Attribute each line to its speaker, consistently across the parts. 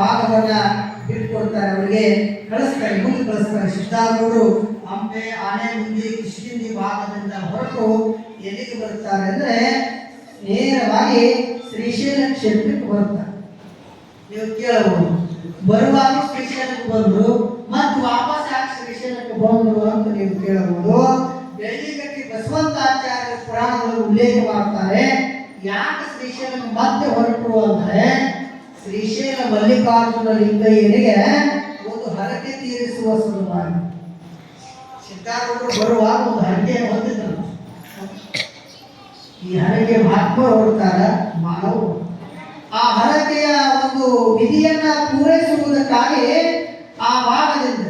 Speaker 1: ಭಾಗವನ್ನ ಬಿಟ್ಕೊಡ್ತಾರೆ ಅವರಿಗೆ. ಕಳಿಸ್ತಾರೆ ಮುಂದೆ ಕಳಿಸ್ತಾರೆ. ಸಿದ್ಧಾರ್ಥರು ಅಂಬೆ ಆನೆ, ಮುಂದೆ ಕೃಷ್ಣಿ ಭಾಗದಿಂದ ಹೊರಟು ಎಲ್ಲಿಗೆ ಬರ್ತಾರೆ ಅಂದ್ರೆ ನೇರವಾಗಿ ಶ್ರೀಶೈಲ ಕ್ಷೇತ್ರಕ್ಕೆ ಬರ್ತಾರೆ ನೀವು ಕೇಳಬಹುದು. ಬರುವಾಗ ಶ್ರೀಶೈಲಕ್ಕೆ ಬಂದ್ರು ಮತ್ತು ವಾಪಸ್ ಯಾಕೆ ಶ್ರೀಶೈಲಕ್ಕೆ ಬಂದ್ರು ಅಂತ ನೀವು ಕೇಳಬಹುದು. ಬೆಳ್ಳಿಗಟ್ಟಿ ಬಸವಂತಾಚಾರ್ಯ ಪುರಾಣಗಳು ಉಲ್ಲೇಖ ಮಾಡ್ತಾರೆ ಯಾಕೆ ಶ್ರೀಶೈಲಕ್ಕೆ ಮತ್ತೆ ಹೊರಟರು ಅಂದ್ರೆ ಮಲ್ಲಿಕಾರ್ಜುನ ಲಿಂಗಯ್ಯನಿಗೆ ಒಂದು ಹರಕೆ ತೀರಿಸುವ ಸಲುವಾಗಿ ಸಿದ್ಧಾರೂಢರು ಬರುವಾಗ ಒಂದು ಹರಕೆ ಹೊಂದಿದ್ರು ಈ ಹರಕೆ ಮಹಾತ್ಮ ಹೊರಡ್ತಾರ ಮಾನವ ಆ ಹರಕೆಯ ಒಂದು ವಿಧಿಯನ್ನ ಪೂರೈಸುವುದಕ್ಕಾಗಿ ಆ ಭಾಗದಿಂದ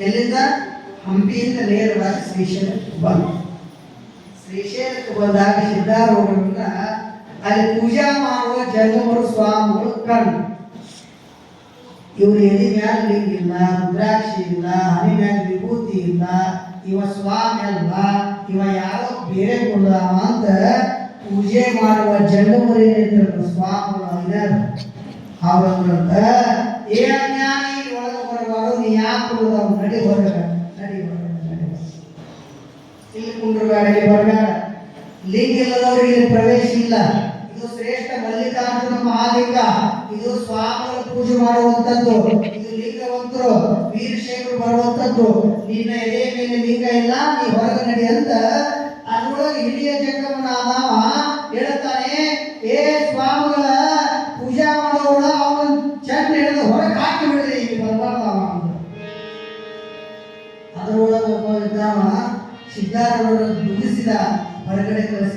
Speaker 1: ಎಲ್ಲಿಂದ? ಹಂಪಿಯಿಂದ ನೇರವಾಗಿ ಶ್ರೀಶೈಲಕ್ಕೆ ಬಂದ ಶ್ರೀಶೈಲಕ್ಕೆ ಬಂದಾಗ ಸಿದ್ಧಾರೂಢರನ್ನ ಅಲ್ಲಿ ಪೂಜಾ ಮಾಡುವ ಜಗಮರು ಸ್ವಾಮಿಗಳು ಕಂಡು ಇವ್ರು ಎದಿ ಮ್ಯಾಲ ಲಿಂಗ ಇಲ್ಲ, ರುದ್ರಾಕ್ಷಿ ಇಲ್ಲ ಹನಿ ಮ್ಯಾಲ ವಿಭೂತಿ ಇಲ್ಲ, ಇವ ಸ್ವಾಮಿ ಅಲ್ಲ ಇವ ಯಾವ ಬೇರೆ ಕೊಡದಾವ ಅಂತ ಪೂಜೆ ಮಾಡುವ ಜಂಗಮರಿ ಸ್ವಾಮಿಗಳು ಇದ್ದಾರೆ ಅವ್ರಂದ್ರಂತ, ಏ ಜ್ಞಾನಿ ಒಳಗೆ ಬರಬಾರ್ದು ನೀ ಯಾಕೆ ಕೊಡೋದು ನಡಿ ಹೊರಗ ನಡಿ ಹೊರಗ. ಇಲ್ಲಿ ಕುಂಡ್ರಬೇಡ ಇಲ್ಲಿ ಬರಬೇಡ. ಲಿಂಗ ಇಲ್ಲದವ್ರಿಗೆ ಇಲ್ಲಿ ಪ್ರವೇಶ ಇಲ್ಲ. ಇದು ಶ್ರೇಷ್ಠ ಮಲ್ಲಿಕಾರ್ಜುನ ಮಹಾಲಿಂಗ. ಇದು ಸ್ವಾಮಿಗಳ ಪೂಜೆ ಮಾಡುವಂತದ್ದು ಲಿಂಗವಂತರು, ವೀರಶೈವರು ಬರುವಂತದ್ದು ನಿನ್ನ ಎದೆ ಮೇಲೆ ಲಿಂಗ ಇಲ್ಲ, ನೀ ಹೊರಗೆ ನಡಿ ಅಂತ ಅದರೊಳಗೆ ಹಿರಿಯ ಜಂಗಮನ ಅದಾವ ಹೇಳ್ತಾನೆ ಏ ಸ್ವಾಮಿಗಳ, ಪೂಜಾ ಮಾಡೋಳ ಅವನ ಚಂದ ಹಿಡಿದು ಹೊರಗೆ ಹಾಕಿ ಬಿಡ್ರಿ ಈಗ ಬರ್ಬಾರ್ದ ಅದರೊಳಗೆ ಒಬ್ಬ ಇದ್ದಾವ ಸಿದ್ಧಾರ್ಥ ಹೊರಗಡೆ ಕಳಿಸಿ